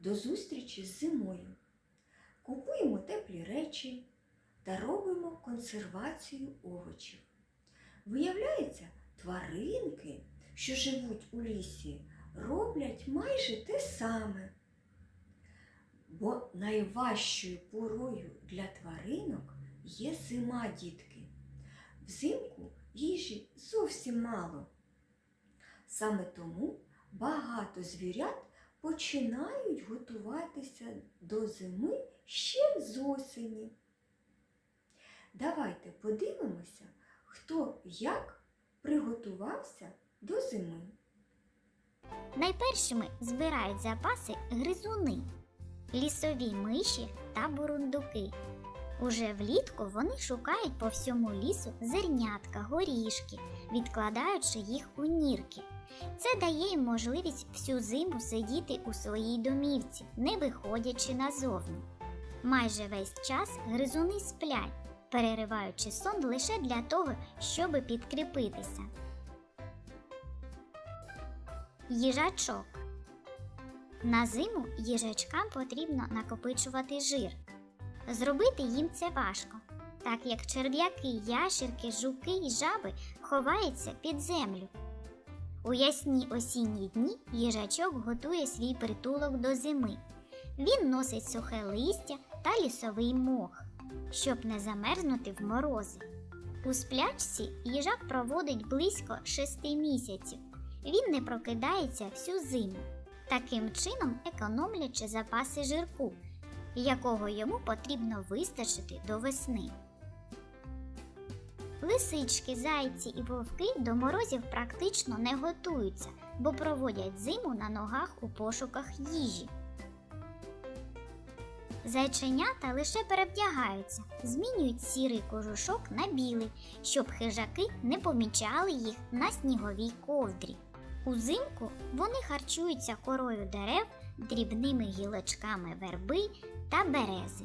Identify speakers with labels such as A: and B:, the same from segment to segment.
A: до зустрічі з зимою. Купуємо теплі речі та робимо консервацію овочів. Виявляється, тваринки, що живуть у лісі, роблять майже те саме. Бо найважчою порою для тваринок є зима, дітки. Взимку їжі зовсім мало. Саме тому багато звірят починають готуватися до зими ще з осені. Давайте подивимося, хто як приготувався до зими.
B: Найпершими збирають запаси гризуни, лісові миші та бурундуки. Уже влітку вони шукають по всьому лісу зернятка, горішки, відкладаючи їх у нірки. Це дає їм можливість всю зиму сидіти у своїй домівці, не виходячи назовні. Майже весь час гризуни сплять, перериваючи сон лише для того, щоб підкріпитися. Їжачок. На зиму їжачкам потрібно накопичувати жир. Зробити їм це важко, так як черв'яки, ящерки, жуки і жаби ховаються під землю. У ясні осінні дні їжачок готує свій притулок до зими. Він носить сухе листя та лісовий мох, щоб не замерзнути в морози. У сплячці їжак проводить близько шести місяців. Він не прокидається всю зиму, таким чином економлячи запаси жирку, якого йому потрібно вистачити до весни. Лисички, зайці і вовки до морозів практично не готуються, бо проводять зиму на ногах у пошуках їжі. Зайченята лише перевдягаються, змінюють сірий кожушок на білий, щоб хижаки не помічали їх на сніговій ковдрі. Узимку вони харчуються корою дерев, дрібними гілочками верби та берези.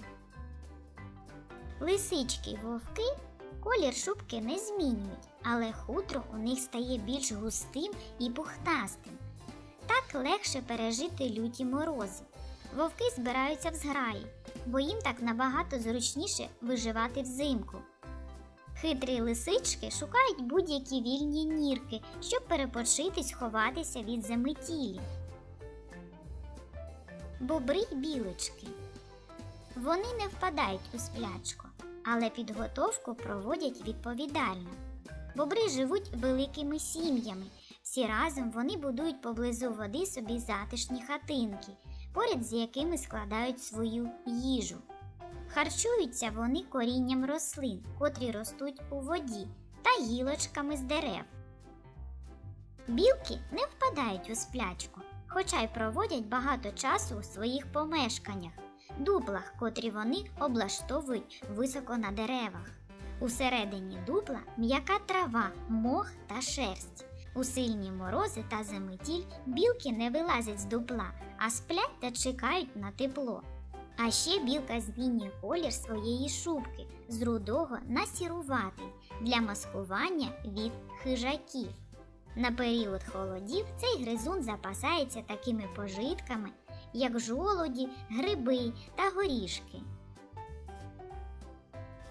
B: Лисички й вовки колір шубки не змінюють, але хутро у них стає більш густим і пухнастим. Так легше пережити люті морози. Вовки збираються в зграї, бо їм так набагато зручніше виживати взимку. Хитрі лисички шукають будь-які вільні нірки, щоб перепочити й сховатися від заметілі. Бобри й білочки. Вони не впадають у сплячку, але підготовку проводять відповідально. Бобри живуть великими сім'ями. Всі разом вони будують поблизу води собі затишні хатинки, поряд з якими складають свою їжу. Харчуються вони корінням рослин, котрі ростуть у воді, та гілочками з дерев. Білки не впадають у сплячку, хоча й проводять багато часу у своїх помешканнях, дуплах, котрі вони облаштовують високо на деревах. Усередині дупла м'яка трава, мох та шерсть. У сильні морози та заметіль білки не вилазять з дупла, а сплять та чекають на тепло. А ще білка змінює колір своєї шубки з рудого на сіруватий для маскування від хижаків. На період холодів цей гризун запасається такими пожитками, як жолоді, гриби та горішки.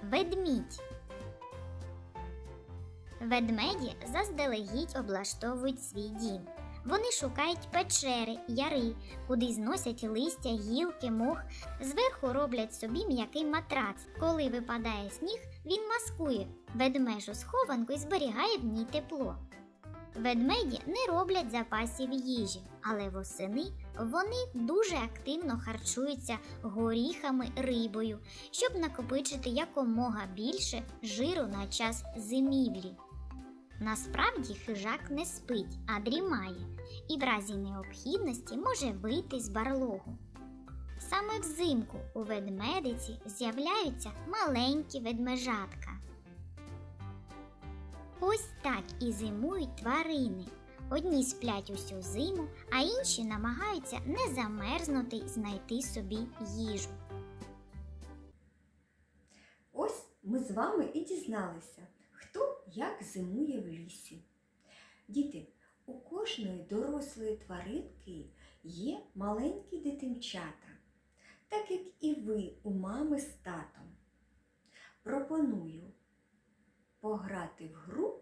B: Ведмідь Ведмеді заздалегідь облаштовують свій дім. Вони шукають печери, яри, куди зносять листя, гілки, мох, зверху роблять собі м'який матрац. Коли випадає сніг, він маскує ведмежу схованку і зберігає в ній тепло. Ведмеді не роблять запасів їжі, але восени вони дуже активно харчуються горіхами, рибою, щоб накопичити якомога більше жиру на час зимівлі. Насправді хижак не спить, а дрімає, і в разі необхідності може вийти з барлогу. Саме взимку у ведмедиці з'являються маленькі ведмежатка. Ось так і зимують тварини. Одні сплять усю зиму, а інші намагаються не замерзнути й знайти собі їжу.
A: Ось ми з вами і дізналися, хто як зимує в лісі. Діти, у кожної дорослої тваринки є маленькі дитинчата, так як і ви у мами з татом. Пропоную пограти в гру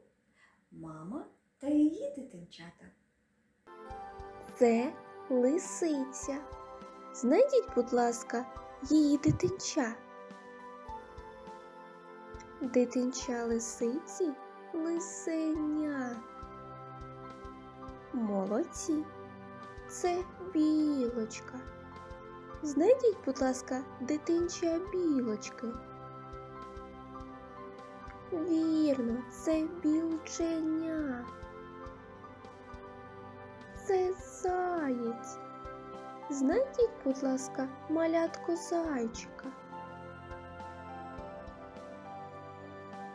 A: мама та її дитинчата.
C: Це лисиця. Знайдіть, будь ласка, її дитинча. Дитинча лисиці лисеня. Молодці. Це білочка. Знайдіть, будь ласка, дитинча білочки. Вірно, це білченя. Це заєць. Знайдіть, будь ласка, малятко зайчика.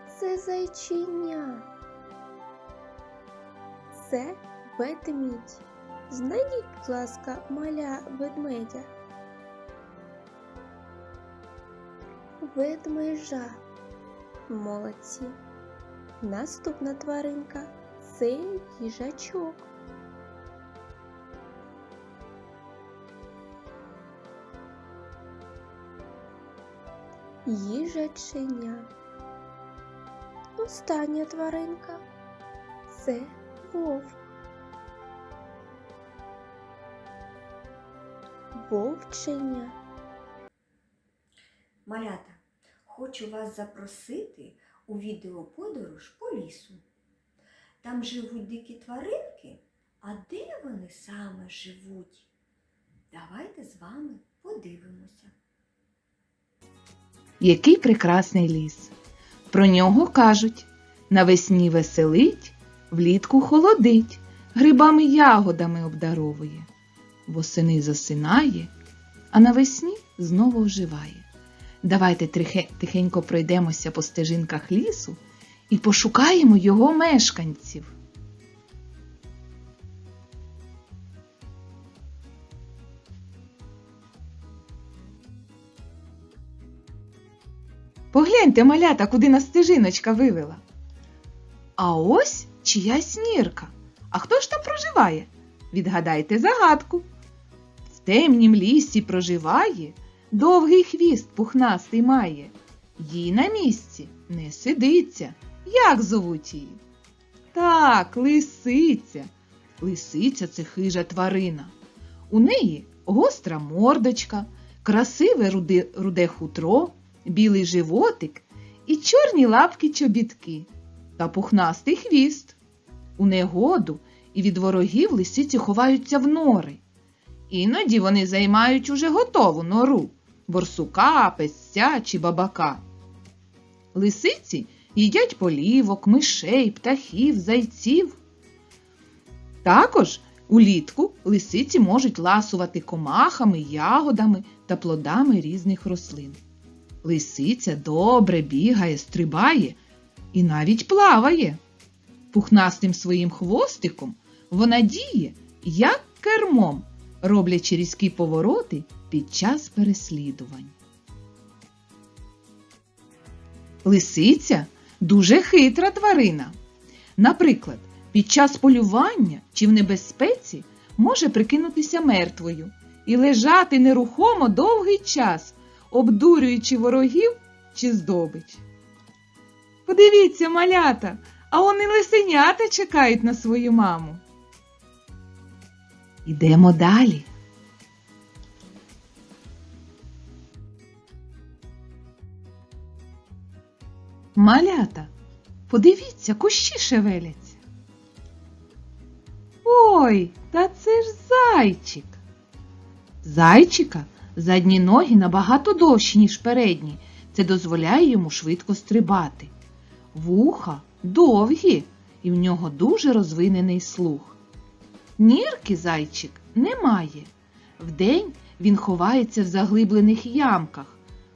C: Це зайчиня. Це ведмідь. Знайдіть, будь ласка, маля ведмедя. Ведмежа. Молодці. Наступна тваринка це їжачок. їжаченя. Остання тваринка це вовк. Вовченя.
A: Малята, хочу вас запросити у відеоподорож по лісу. Там живуть дикі тваринки, а де вони саме живуть? Давайте з вами подивимося.
D: Який прекрасний ліс. Про нього кажуть навесні веселить, влітку холодить, грибами ягодами обдаровує, восени засинає, а навесні знову оживає. Давайте тихенько пройдемося по стежинках лісу і пошукаємо його мешканців. Погляньте, малята, куди нас стежиночка вивела. А ось чиясь нірка. А хто ж там проживає? Відгадайте загадку. В темнім лісі проживає, довгий хвіст пухнастий має. Їй на місці не сидиться. Як зовуть її? Так, лисиця. Лисиця це хижа тварина. У неї гостра мордочка, красиве руде, руде хутро, білий животик і чорні лапки чобітки та пухнастий хвіст. У негоду і від ворогів лисиці ховаються в нори. Іноді вони займають уже готову нору борсука, песця чи бабака. Лисиці їдять полівок, мишей, птахів, зайців. Також улітку лисиці можуть ласувати комахами, ягодами та плодами різних рослин. Лисиця добре бігає, стрибає і навіть плаває. Пухнастим своїм хвостиком вона діє, як кермом, роблячи різкі повороти під час переслідувань. Лисиця дуже хитра тварина. Наприклад, під час полювання чи в небезпеці може прикинутися мертвою і лежати нерухомо довгий час, обдурюючи ворогів чи здобич. Подивіться, малята, а он і лисенята чекають на свою маму. Ідемо далі. Малята, подивіться, кущі шевеляться. Ой, та це ж зайчик. Зайчика задні ноги набагато довші, ніж передні. Це дозволяє йому швидко стрибати. Вуха довгі, і в нього дуже розвинений слух. Нірки зайчик не має. Вдень він ховається в заглиблених ямках,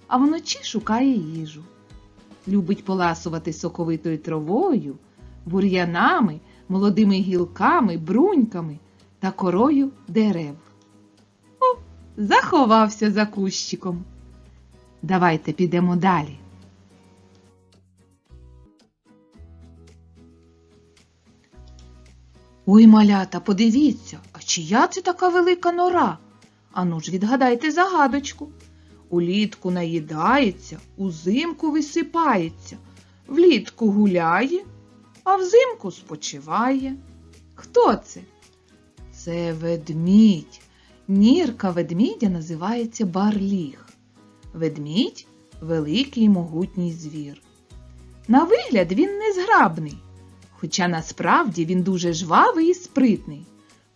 D: а вночі шукає їжу. Любить поласувати соковитою травою, бур'янами, молодими гілками, бруньками та корою дерев. О, заховався за кущиком. Давайте підемо далі. Ой, малята, подивіться, а чия це така велика нора? Ану ж відгадайте загадочку. Улітку наїдається, узимку висипається, влітку гуляє, а взимку спочиває. Хто це? Це ведмідь. Нірка ведмідя називається барліг. Ведмідь великий могутній звір. На вигляд він незграбний, хоча насправді він дуже жвавий і спритний.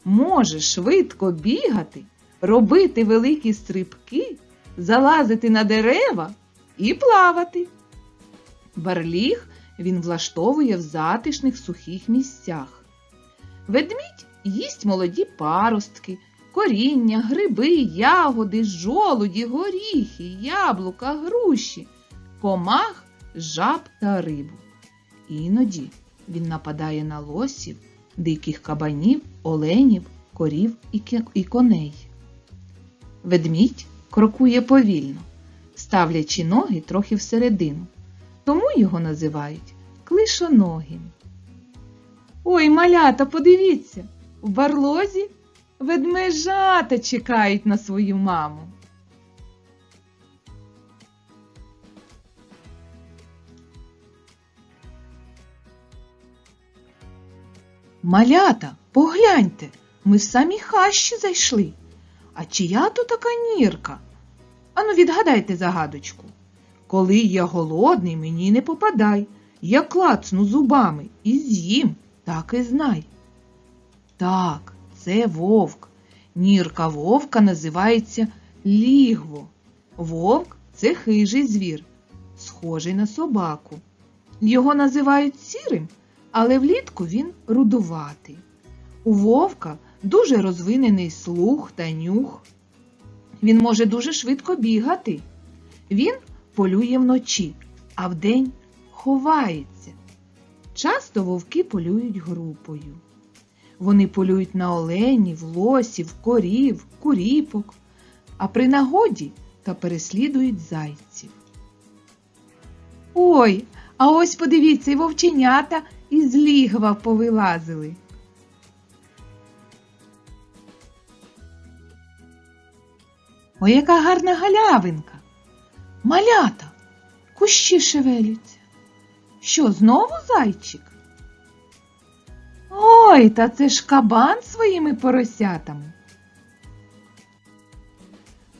D: Може швидко бігати, робити великі стрибки, залазити на дерева і плавати. Барліг він влаштовує в затишних сухих місцях. Ведмідь їсть молоді паростки, коріння, гриби, ягоди, жолуді, горіхи, яблука, груші, комах, жаб та рибу. Іноді він нападає на лосів, диких кабанів, оленів, корів і коней. Ведмідь крокує повільно, ставлячи ноги трохи всередину, тому його називають клишоногим. Ой, малята, подивіться, в барлозі ведмежата чекають на свою маму. Малята, погляньте, ми в самі хащі зайшли. А чия то така нірка? Ану, відгадайте загадочку. Коли я голодний, мені не попадай. Я клацну зубами і з'їм, так і знай. Так, це вовк. Нірка вовка називається лігво. Вовк це хижий звір, схожий на собаку. Його називають сірим, але влітку він рудуватий. У вовка дуже розвинений слух та нюх. Він може дуже швидко бігати. Він полює вночі, а вдень ховається. Часто вовки полюють групою. Вони полюють на оленів, лосів, корів, куріпок, а при нагоді та переслідують зайців. Ой, а ось подивіться, і вовченята із лігва повилазили. Ой, яка гарна галявинка. Малята, кущі шевеляться. Що, знову зайчик? Ой, та це ж кабан своїми поросятами.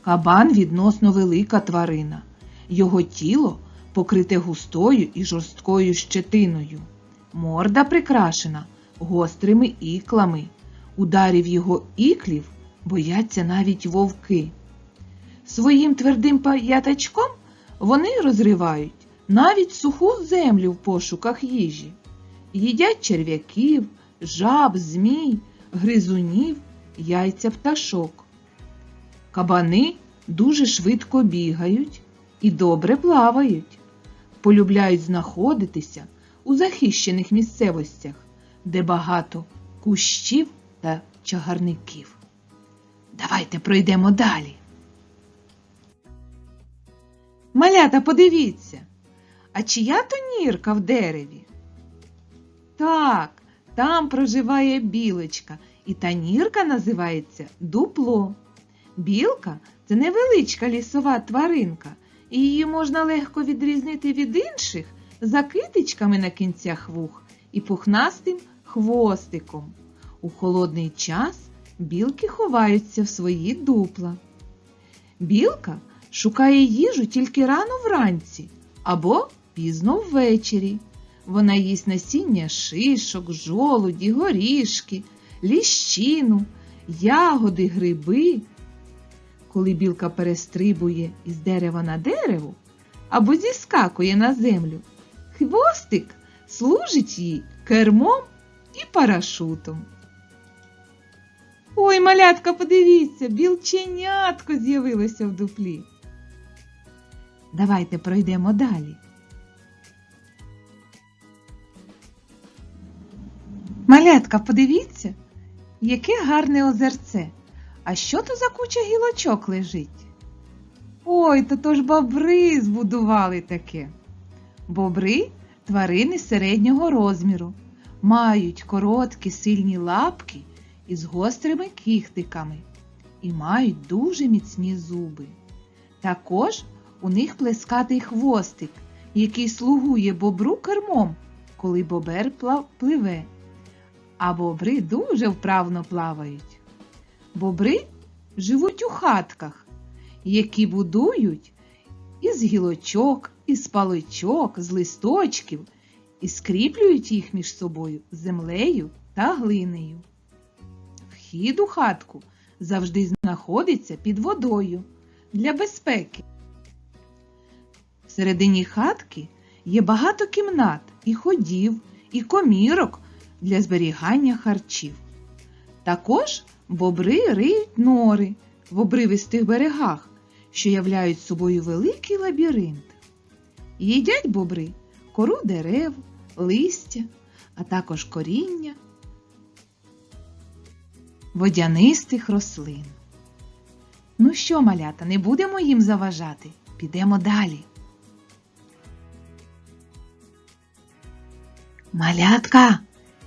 D: Кабан відносно велика тварина. Його тіло покрите густою і жорсткою щетиною. Морда прикрашена гострими іклами. Ударів його іклів бояться навіть вовки. Своїм твердим п'ятачком вони розривають навіть суху землю в пошуках їжі. Їдять черв'яків, жаб, змій, гризунів, яйця пташок. Кабани дуже швидко бігають і добре плавають, полюбляють знаходитися у захищених місцевостях, де багато кущів та чагарників. Давайте пройдемо далі. Малята, подивіться, а чия то нірка в дереві? Так, там проживає білочка, і та нірка називається дупло. Білка це невеличка лісова тваринка, і її можна легко відрізнити від інших за китичками на кінцях вух і пухнастим хвостиком. У холодний час білки ховаються в свої дупла. Білка шукає їжу тільки рано вранці або пізно ввечері. Вона їсть насіння шишок, жолуді, горішки, ліщину, ягоди, гриби. Коли білка перестрибує із дерева на дерево або зіскакує на землю, хвостик служить їй кермом і парашутом. Ой, малятка, подивіться, білченятко з'явилося в дуплі. Давайте пройдемо далі. Малятка, подивіться, яке гарне озерце. А що то за куча гілочок лежить? Ой, то то ж бобри збудували таке. Бобри тварини середнього розміру. мають короткі сильні лапки із гострими кіхтиками і мають дуже міцні зуби. Також у них плескатий хвостик, який слугує бобру кермом, коли бобер пливе. А бобри дуже вправно плавають. Бобри живуть у хатках, які будують із гілочок, із паличок, з листочків і скріплюють їх між собою землею та глинею. Вхід у хатку завжди знаходиться під водою для безпеки. Всередині хатки є багато кімнат і ходів, і комірок для зберігання харчів. Також бобри риють нори в обривистих берегах, що являють собою великий лабіринт. Їдять бобри кору дерев, листя, а також коріння водянистих рослин. Ну що, малята, не будемо їм заважати? Підемо далі. Малятка,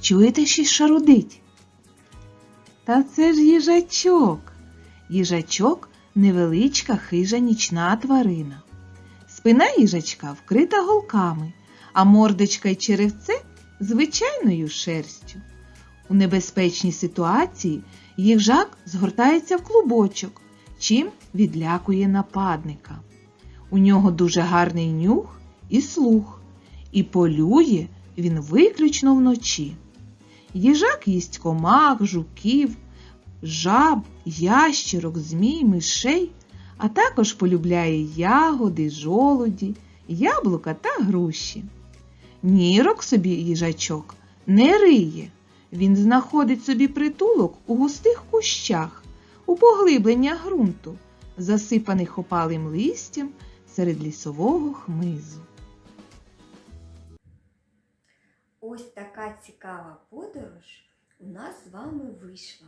D: чуєте, що шарудить? Та це ж їжачок. Їжачок невеличка хижа нічна тварина. Спина їжачка вкрита голками, а мордочка й черевце звичайною шерстю. У небезпечній ситуації їжак згортається в клубочок, чим відлякує нападника. У нього дуже гарний нюх і слух, і полює він виключно вночі. Їжак їсть комах, жуків, жаб, ящерок, змій, мишей, а також полюбляє ягоди, жолуді, яблука та груші. Нірок собі їжачок не риє. Він знаходить собі притулок у густих кущах, у поглибленнях ґрунту, засипаних опалим листям серед лісового хмизу.
A: Ось така цікава подорож у нас з вами вийшла.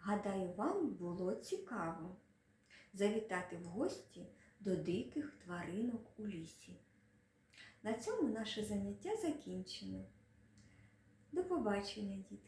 A: Гадаю, вам було цікаво завітати в гості до диких тваринок у лісі. На цьому наше заняття закінчено. До побачення, дітки!